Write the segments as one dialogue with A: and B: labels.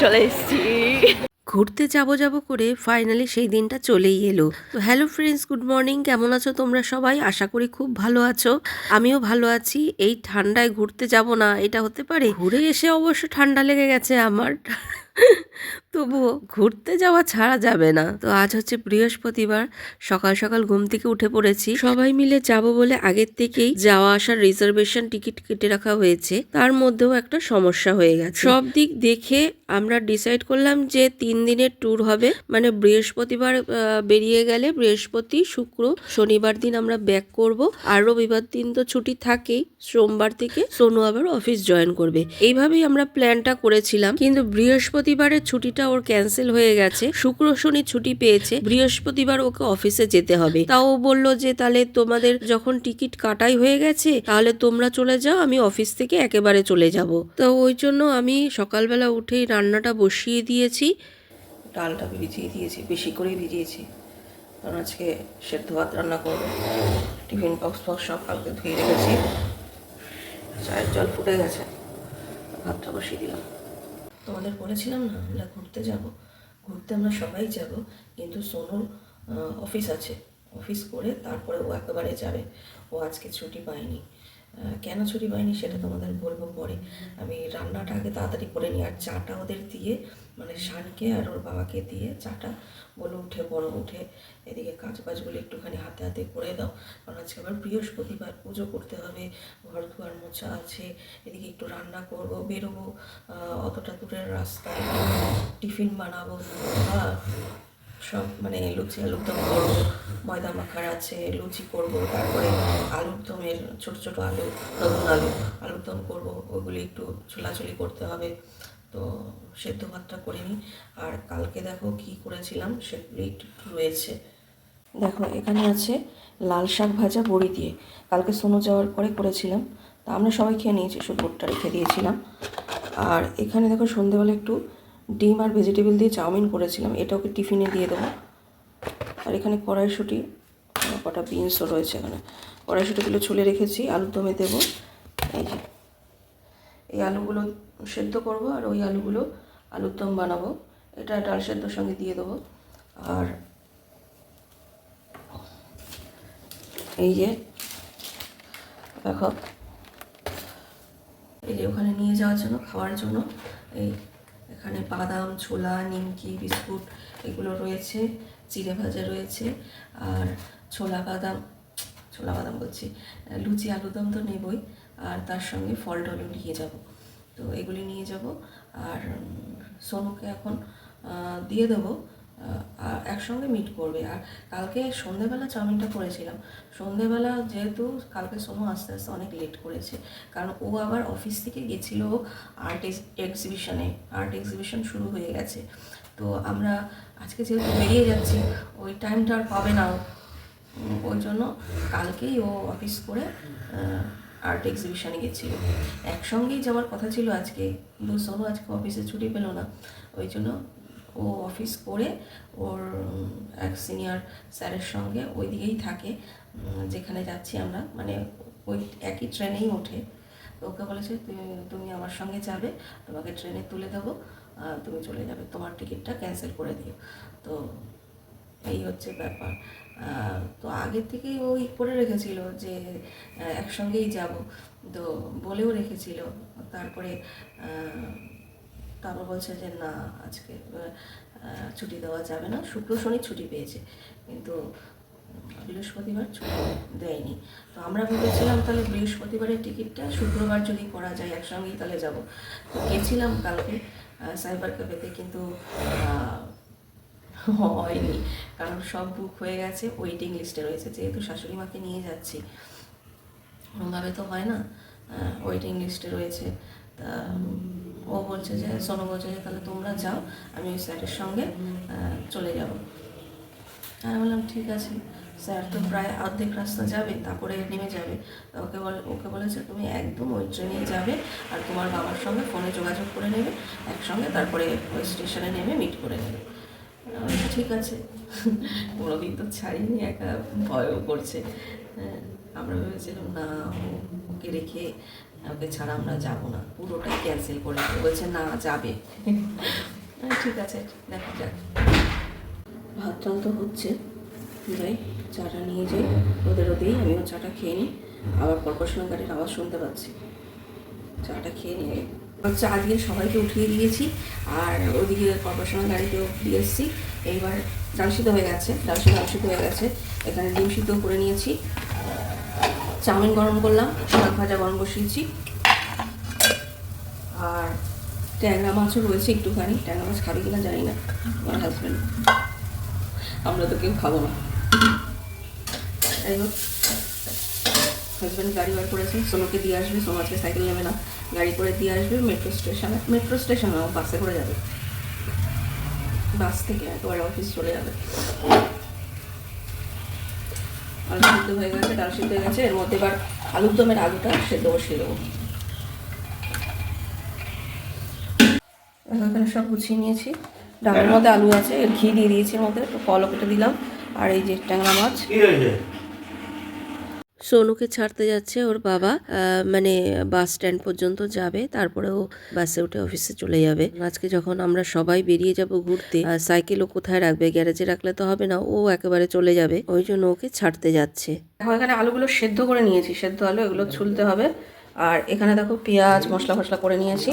A: চলে এসছি। ঘুরতে যাব যাব করে ফাইনালি সেই দিনটা চলেই এলো। তো হ্যালো ফ্রেন্ডস গুড মর্নিং কেমন আছো তোমরা সবাই? আশা করি খুব ভালো আছো। আমিও ভালো আছি। এই ঠান্ডায় ঘুরতে যাব না, এটা হতে পারে? ঘুরে এসে অবশ্য ঠান্ডা লেগে গেছে আমার। তবুও ঘুরতে যাওয়া ছাড়া যাবে না। তো আজ হচ্ছে বৃহস্পতিবার, সকাল সকাল ঘুম থেকে উঠে পড়েছি। সবাই মিলে যাব বলে আগের থেকেই যাওয়া আসার রিজার্ভেশন টিকিট কেটে রাখা হয়েছে। তার মধ্যেও একটা সমস্যা হয়ে গেছে। সব দিক দেখে আমরা ডিসাইড করলাম যে তিন দিনের ট্যুর হবে। মানে বৃহস্পতিবার বেরিয়ে গেলে বৃহস্পতি, শুক্র, শনিবার দিন আমরা ব্যাক করব। আর রবিবার দিন তো ছুটি থাকেই। সোমবার থেকে সোনু আবার অফিস জয়েন করবে। এইভাবেই আমরা প্ল্যানটা করেছিলাম। কিন্তু বৃহস্পতিবারের ছুটিটা ওর ক্যান্সেল হয়ে গেছে। শুক্র শনি ছুটি পেয়েছে। বৃহস্পতিবার ওকে অফিসে যেতে হবে। তাও বলল যে, তাহলে তোমাদের যখন টিকিট কাটাই হয়ে গেছে, তাহলে তোমরা চলে যাও, আমি অফিস থেকে একেবারে চলে যাব। তো ওই জন্য আমি সকালবেলা উঠেই রান্নাটা বসিয়ে দিয়েছি। ডালটা ভিজিয়ে দিয়েছি, বেশি করেই ভিজিয়েছি। কারণ আজকে সেদ্ধ ভাত রান্না করব। টিফিন বক্স ফক্স সব কালকে ধুয়ে রেখেছি। চায়ের জল ফুটে গেছে। ভাতটা বসিয়ে দিলাম। তোমাদের বলেছিলাম না, আমরা ঘুরতে যাব। ঘুরতে আমরা সবাই যাব, কিন্তু সোনুর অফিস আছে। অফিস করে তারপরে ও একেবারে যাবে। ও আজকে ছুটি পায়নি। কেন ছুটি পায়নি সেটা তোমাদের বলব পরে। আমি রান্নাটা আগে তাড়াতাড়ি করে নিই, আর চাটা ওদের দিয়ে মানে শানকে আর ওর বাবাকে দিয়ে চাটা বলে উঠে, বড় উঠে, এদিকে কাজ বাজগুলো একটুখানি হাতে হাতে করে দাও। কারণ আজকে আবার বৃহস্পতিবার, পুজো করতে হবে ঘর দুয়ার মোছা আছে, এদিকে একটু রান্না করব, বেরোবো অতটা দূরের রাস্তায়, টিফিন বানাবো সব মানে লুচি, আলুর দম করব, ময়দা মাখার আছে, লুচি করব, তারপরে আলুর দমের ছোট ছোট আলু, নতুন আলু, আলুর দম করব, ওগুলি একটু ছোলাছুলি করতে হবে, তো সেদ্ধ ভাতটা করে নিই। আর কালকে দেখো কি করেছিলাম, সেগুলি একটু রয়েছে। দেখো, এখানে আছে লাল শাক ভাজা বড়ি দিয়ে। কালকে সোনো যাওয়ার পরে করেছিলাম, তা আমরা সবাই খেয়ে নিয়েছি, শুধু বোটটা রেখে দিয়েছিলাম। আর এখানে দেখো সন্ধেবেলা একটু ডিম আর ভেজিটেবল দিয়ে চাউমিন করেছিলাম, এটা ওকে টিফিনে দিয়ে দেবো। আর এখানে কড়াইশুঁটি কটা বিনসও রয়েছে এখানে। কড়াইশুঁটিগুলো ছুলে রেখেছি, আলুর দমে দেবো। এই যে, এই আলুগুলো সেদ্ধ করব, আর ওই আলুগুলো আলুর দম বানাবো। এটা ডাল সেদ্ধর সঙ্গে দিয়ে দেবো। আর এই যে, দেখো, এই যে ওখানে নিয়ে যাওয়ার জন্য, খাওয়ার জন্য, এই এখানে বাদাম, ছোলা, নিমকি, বিস্কুট এগুলো রয়েছে, চিড়ে ভাজা রয়েছে, আর ছোলা বাদাম ছোলা বাদাম বলছি, লুচি আলুদম তো নেবই, আর তার সঙ্গে ফল টলও নিয়ে যাব। তো এগুলি নিয়ে যাব, আর সোনুকে এখন দিয়ে দেবো একসঙ্গে মিট করবে। আর কালকে সন্ধেবেলা চাউমিনটা করেছিলাম। সন্ধেবেলা যেহেতু কালকে সোনু আস্তে আস্তে অনেক লেট করেছে। কারণ ও আবার অফিস থেকে গেছিল আর্ট এক্সিবিশনে আর্ট এক্সিবিশন শুরু হয়ে গেছে। তো আমরা আজকে যেহেতু বেরিয়ে যাচ্ছি, ওই টাইমটা আর পাবে না ওই জন্য কালকেই ও অফিস করে আর্ট এক্সিবিশনে গেছিল। একসঙ্গেই যাওয়ার কথা ছিল আজকে। কিন্তু সোনু আজকে অফিসে ছুটি পেল না। ওই জন্য ও অফিস করে ওর এক সিনিয়র স্যারের সঙ্গে ওই দিকেই থাকে যেখানে যাচ্ছি আমরা। মানে ওই একই ট্রেনেই ওঠে। ওকে বলেছে, "তুমি- আমার সঙ্গে যাবে, তোমাকে ট্রেনে তুলে দেবো তুমি চলে যাবে। তোমার টিকিটটা ক্যান্সেল করে দিও। তো এই হচ্ছে ব্যাপার। তো আগের থেকেই ওই করে রেখেছিল যে একসঙ্গেই যাব। তো বলেও রেখেছিল। তারপরে তারপর বলছে যে, না, আজকে ছুটি দেওয়া যাবে না। শুক্র শনি ছুটি পেয়েছে, কিন্তু বৃহস্পতিবার ছুটি দেয়নি। তো আমরা ভেবেছিলাম তাহলে বৃহস্পতিবারের টিকিটটা শুক্রবার যদি করা যায় একসঙ্গেই তাহলে যাব। তো গেছিলাম কালকে সাইবার ক্যাফেতে, কিন্তু হয়নি, কারণ সব বুক হয়ে গেছে, ওয়েটিং লিস্টে রয়েছে, যেহেতু শাশুড়ি মাকে নিয়ে যাচ্ছি। ওরমভাবে তো হয় না ওয়েটিং লিস্টে রয়েছে, তা ও বলছে যে সোনু বলছে যে তাহলে তোমরা যাও আমি ওই স্যারের সঙ্গে চলে যাব। আমি বললাম ঠিক আছে। স্যার তো প্রায় অর্ধেক রাস্তা যাবে তারপরে নেমে যাবে। ওকে বলে ওকে বলেছে তুমি একদম ওই ট্রেনেই যাবে আর তোমার বাবার সঙ্গে ফোনে যোগাযোগ করে নেবে একসঙ্গে তারপরে ওই স্টেশনে নেমে মিট করে নেবে। ঠিক আছে। কোনোদিন তো ছাড়িনি একা ভয়ও করছে। হ্যাঁ, আমরা ভেবেছিলাম না ওকে রেখে ওকে ছাড়া আমরা যাব না। পুরোটাই ক্যান্সেল করে। বলছে, না, যাবে। ঠিক আছে, দেখা যাক। ভাত তো হচ্ছে। যাই, চাটা নিয়ে যাই। ওদেরও দিই, আমিও চাটা খেয়ে নিই। আবার কর্পোরেশনের গাড়ির আওয়াজ শুনতে পাচ্ছি। চাটা খেয়ে নিয়ে চা দিয়ে সবাইকে উঠিয়ে দিয়েছি। আর ওদিকে কর্পোরেশনের গাড়িতেও দিয়ে এসেছি। এইবার ডাল হয়ে গেছে। ডাল সিদ্ধ হয়ে গেছে। এখানে ডিম সিদ্ধ করে নিয়েছি। চাউমিন গরম করলাম, শাক ভাজা গরম বসিয়েছি। আর ট্যাংরা মাছও রয়েছে একটুখানি। ট্যাংরা মাছ খাবে কিনা জানি না, আমার হাজব্যান্ড আমরা তো কেউ খাব না। যাই হোক হাজব্যান্ড গাড়ি বার করেছে সোনোকে দিয়ে আসবে, সোনো আজকে সাইকেল নেবে না। গাড়ি করে দিয়ে আসবে মেট্রো স্টেশনে মেট্রো স্টেশনে বাসে করে যাবে। বাস থেকে একেবারে অফিস চলে যাবে। আলু সিদ্ধ হয়ে গেছে ডাল সিদ্ধ হয়ে গেছে। এর মধ্যে এবার আলুর দমের আলুটা সেদ্ধ বসিয়ে দেবো। এখানে সব গুছিয়ে নিয়েছি। ডালের মধ্যে আলু আছে এর ঘি দিয়ে দিয়েছি এর মধ্যে একটু কলও কেটে দিলাম। আর এই যে ট্যাংরা মাছ। সোনুকে ছাড়তে যাচ্ছে ওর বাবা। মানে বাস স্ট্যান্ড পর্যন্ত যাবে, তারপরে ও বাসে উঠে অফিসে চলে যাবে। আজকে যখন আমরা সবাই বেরিয়ে যাব ঘুরতে সাইকেল ও কোথায় রাখবে, গ্যারেজে রাখলে তো হবে না, ও একেবারে চলে যাবে। ওই জন্য ওকে ছাড়তে যাচ্ছে। দেখো, এখানে আলুগুলো সেদ্ধ করে নিয়েছি, সেদ্ধ আলু এগুলো ছুলতে হবে। আর এখানে দেখো পেঁয়াজ মশলা ফসলা করে নিয়েছি।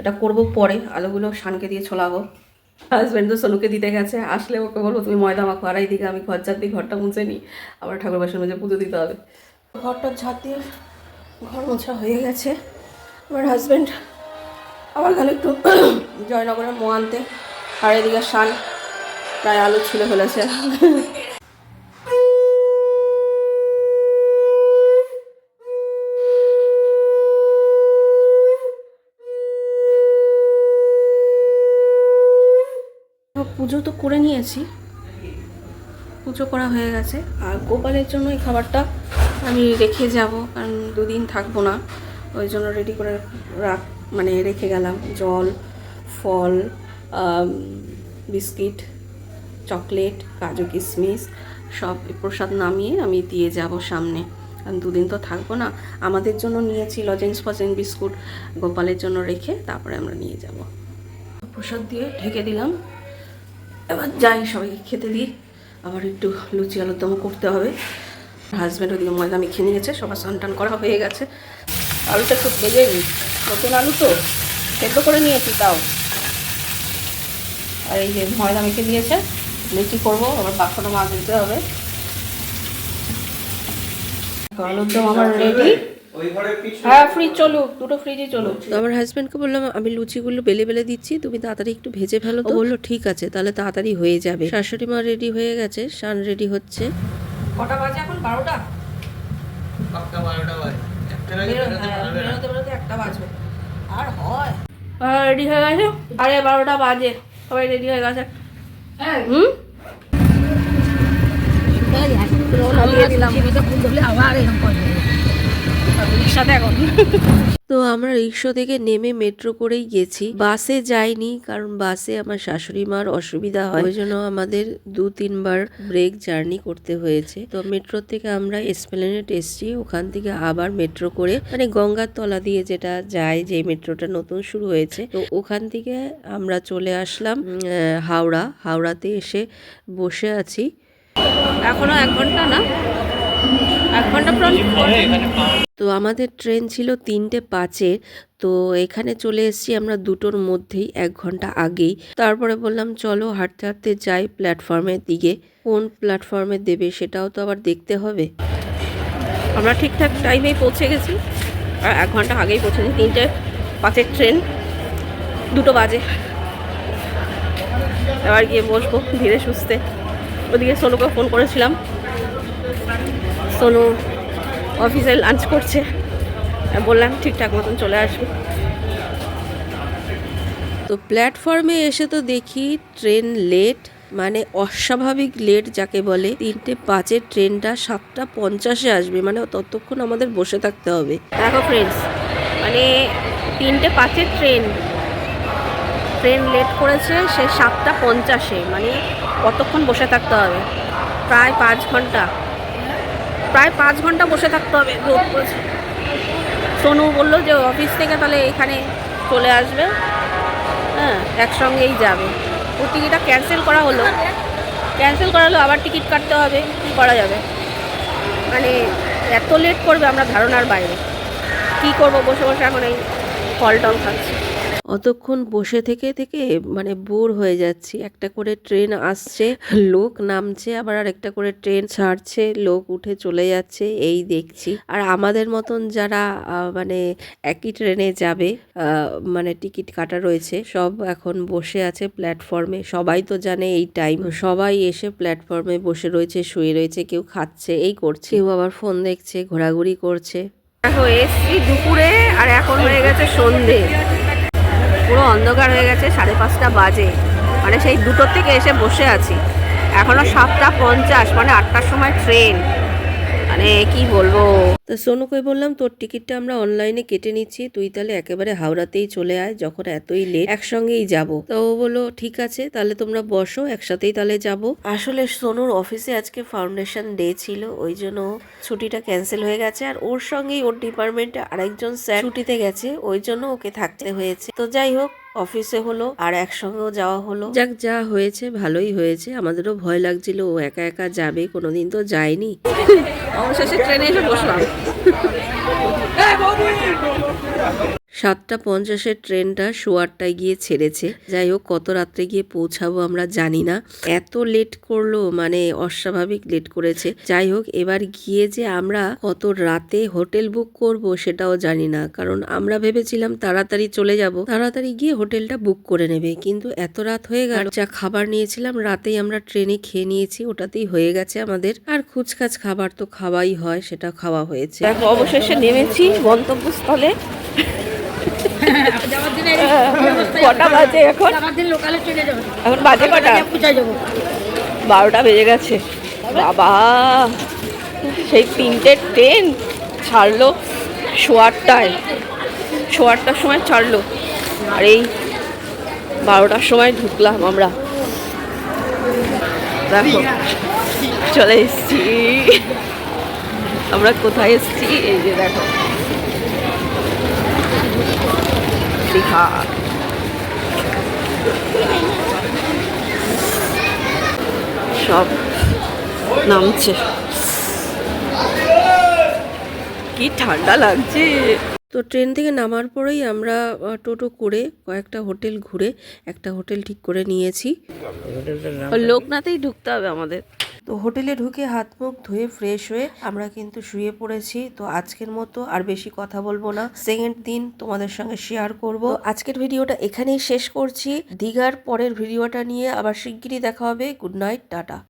A: এটা করব পরে, আলুগুলো শানকে দিয়ে ছোলাবো। হাজব্যান্ড তো সোনুকে দিতে গেছে, আসলে ওকে বলব, তুমি ময়দা মাখো, আর দিকে আমি ঘর চাপ দিই ঘরটা মুছে নিই, আবার ঠাকুর বাসন মধ্যে পুজো দিতে হবে। ঘরটা ঝাড় দিয়ে ঘর মোছা হয়ে গেছে। আমার হাজব্যান্ড আবার গেল একটু জয়নগরের মো আনতে আর এদিকে শান প্রায় আলো ছিল ফেলেছে। পুজো তো করে নিয়েছি। পুজো করা হয়ে গেছে। আর গোপালের জন্য এই খাবারটা আমি রেখে যাব, কারণ দুদিন থাকব না। ওই জন্য রেডি করে রাখ মানে রেখে গেলাম। জল, ফল বিস্কিট, চকলেট, কাজু কিশমিশ, সব প্রসাদ নামিয়ে আমি দিয়ে যাব সামনে। কারণ দুদিন তো থাকব না। আমাদের জন্য নিয়েছি লজেন্স ফজেন্স বিস্কুট, গোপালের জন্য রেখে তারপরে আমরা নিয়ে যাব। প্রসাদ দিয়ে ঢেকে দিলাম। এবার যাই সবাইকে খেতে দিই। আবার একটু লুচি আলুর দমও করতে হবে। হাজব্যান্ড ওদিকে ময়দা মেখে নিয়েছে, সবার স্নান করা হয়ে গেছে। আলুটা একটু নিই। নতুন আলু তো, সেদ্ধ করে নিয়েছি তাও। আর এই যে ময়দা মেখে দিয়েছে লুচি করব, আবার বাক্সটা মাছ দিতে হবে। আলুর দম আমার রেডি
B: পিছনে
A: হ্যাঁ ফ্রিজ চলুক দুটো ফ্রিজই চলুক তো আমার হাজব্যান্ডকে বললাম আমি লুচিগুলো বেলে বেলে দিচ্ছি তুমি তাড়াতাড়ি একটু ভেজে ফেলো তো। বলল ঠিক আছে তাহলে তাড়াতাড়ি হয়ে যাবে। শাশুড়ি মা রেডি হয়ে গেছে শান রেডি হচ্ছে। কটা বাজে এখন? বারোটা? হ্যাঁ, আর হয়? রেডি হয়ে গেছে? আরে বারোটা বাজে। সবাই রেডি হয়ে গেছে? হুম? নামিয়ে দিলাম। রিক্সাতে এখন। তো আমরা রিক্সা থেকে নেমে মেট্রো করেই গেছি। বাসে যাইনি কারণ বাসে আমার শাশুড়ি মার অসুবিধা হয়। ওই জন্য আমাদের দু তিনবার ব্রেক জার্নি করতে হয়েছে। তো মেট্রো থেকে আমরা এসপ্লেনেট এসছি। ওখান থেকে আবার মেট্রো করে মানে গঙ্গার তলা দিয়ে যেটা যায় যে মেট্রোটা নতুন শুরু হয়েছে। তো ওখান থেকে আমরা চলে আসলাম হাওড়া। হাওড়াতে এসে বসে আছি। এখনও এক ঘণ্টা না? এক ঘণ্টা তো আমাদের ট্রেন ছিল তিনটে পাঁচে তো এখানে চলে এসেছি আমরা দুটোর মধ্যেই এক ঘণ্টা আগেই। তারপরে বললাম চলো হাঁটতে হাঁটতে যাই প্ল্যাটফর্মের দিকে। কোন প্ল্যাটফর্মে দেবে সেটাও তো আবার দেখতে হবে। আমরা ঠিকঠাক টাইমেই পৌঁছে গেছি। আর এক ঘণ্টা আগেই পৌঁছেছি তিনটে পাঁচের ট্রেন দুটো বাজে। এবার গিয়ে বসবো ধীরে সুস্থে। ওদিকে সোনুকে ফোন করেছিলাম। সোনু অফিসে লাঞ্চ করছে। বললাম ঠিকঠাক মতন চলে আসবে। তো প্ল্যাটফর্মে এসে তো দেখি ট্রেন লেট মানে অস্বাভাবিক লেট যাকে বলে। তিনটে পাঁচের ট্রেনটা সাতটা পঞ্চাশে আসবে মানে ততক্ষণ আমাদের বসে থাকতে হবে। দেখো ফ্রেন্ডস মানে তিনটে পাঁচের ট্রেন ট্রেন লেট করেছে সে সাতটা পঞ্চাশে মানে কতক্ষণ বসে থাকতে হবে? প্রায় পাঁচ ঘণ্টা। প্রায় পাঁচ ঘণ্টা বসে থাকতে হবে রোদ করেছে।
C: সোনু বলল যে অফিস থেকে তাহলে এখানে চলে আসবে। হ্যাঁ একসঙ্গেই যাবে। ও টিকিটটা ক্যান্সেল করা হলো। ক্যান্সেল করা হলো, আবার টিকিট কাটতে হবে, কী করা যাবে? মানে এত লেট করবে আমরা ধারণার বাইরে। কি করব, বসে বসে এখন এই ফল টল খাচ্ছি। অতক্ষণ বসে থেকে থেকে মানে বোর হয়ে যাচ্ছি। একটা করে ট্রেন আসছে, লোক নামছে, আবার আরেকটা করে ট্রেন ছাড়ছে, লোক উঠে চলে যাচ্ছে, এই দেখছি। আর আমাদের মতন যারা মানে একই ট্রেনে যাবে মানে টিকিট কাটা রয়েছে, সব এখন বসে আছে প্ল্যাটফর্মে। সবাই তো জানে এই টাইম। সবাই এসে প্ল্যাটফর্মে বসে রয়েছে, শুয়ে রয়েছে, কেউ খাচ্ছে, এই করছে। কেউ আবার ফোন দেখছে, ঘোরাঘুরি করছে। দেখো, এসছি দুপুরে, আর এখন হয়ে গেছে সন্ধে। পুরো অন্ধকার হয়ে গেছে, সাড়ে পাঁচটা বাজে। মানে সেই দুটোর থেকে এসে বসে আছি। এখনও সাতটা পঞ্চাশ মানে আটটার সময় ট্রেন। মানে কি বলব? তো সোনুকে বললাম তোর টিকিটটা আমরা অনলাইনে কেটে নিচ্ছি তুই তাহলে একেবারে হাওড়াতেই চলে আয় যখন এতই লেট একসঙ্গেই যাব। তো ও বলল ঠিক আছে তাহলে তোমরা বসো একসাথেই তাহলে যাব। আসলে সোনুর অফিসে আজকে ফাউন্ডেশন ডে ছিল ওই জন্য ছুটিটা ক্যান্সেল হয়ে গেছে আর ওর সঙ্গেই ওর ডিপার্টমেন্টে আরেকজন স্যার ছুটিতে গেছে ওই জন্য ওকে থাকতে হয়েছে। তো যাই হোক অফিসে হলো আর একসঙ্গেও যাওয়া হলো। যাক যা হয়েছে ভালোই হয়েছে। আমাদেরও ভয় লাগছিল ও একা একা যাবে কোনোদিন তো যায়নি। অবশেষে ট্রেনে এসে বসলাম। সাতটা পঞ্চাশের ট্রেনটা সোয়ারটায় গিয়ে ছেড়েছে। যাই হোক, কত রাত্রে গিয়ে পৌঁছাবো আমরা জানি না। এত লেট করল মানে অস্বাভাবিক লেট করেছে। যাই হোক, এবার গিয়ে যে আমরা কত রাতে হোটেল বুক করব সেটাও জানি না। কারণ আমরা ভেবেছিলাম তাড়াতাড়ি চলে যাব। তাড়াতাড়ি গিয়ে হোটেলটা বুক করে নেবে। কিন্তু এত রাত হয়ে গেল। যা খাবার নিয়েছিলাম, রাতেই আমরা ট্রেনে খেয়ে নিয়েছি। ওটাতেই হয়ে গেছে আমাদের। আর খুচখাচ খাবার তো খাওয়াই হয়, সেটা খাওয়া হয়েছে। অবশেষে নেমেছি গন্তব্যস্থলে। কটা বাজে এখন? এখন বাজে কটা? বারোটা বেজে গেছে। বাবা, সেই তিনটে ট্রেন ছাড়লো সোয়ারটায়। সোয়ারটার সময় ছাড়লো। আর এই বারোটার সময় ঢুকলাম আমরা। দেখো, চলে এসছি। আমরা কোথায় এসছি? এই যে দেখো। দীঘা সব নামছে। কি ঠান্ডা লাগছে। তো ট্রেন থেকে নামার পরেই আমরা টোটো করে কয়েকটা হোটেল ঘুরে একটা হোটেল ঠিক করে নিয়েছি। লোকনাথেই ঢুকতে হবে আমাদের। তো হোটেলে ঢুকে হাত মুখ ধুয়ে ফ্রেশ হয়ে আমরা কিন্তু শুয়ে পড়েছি। তো আজকের মতো আর বেশি কথা বলব না। সেকেন্ড দিন তোমাদের সঙ্গে শেয়ার করব। আজকের ভিডিওটা এখানেই শেষ করছি। দীঘার পরের ভিডিওটা নিয়ে আবার শিগগিরই দেখা হবে। Good night tata.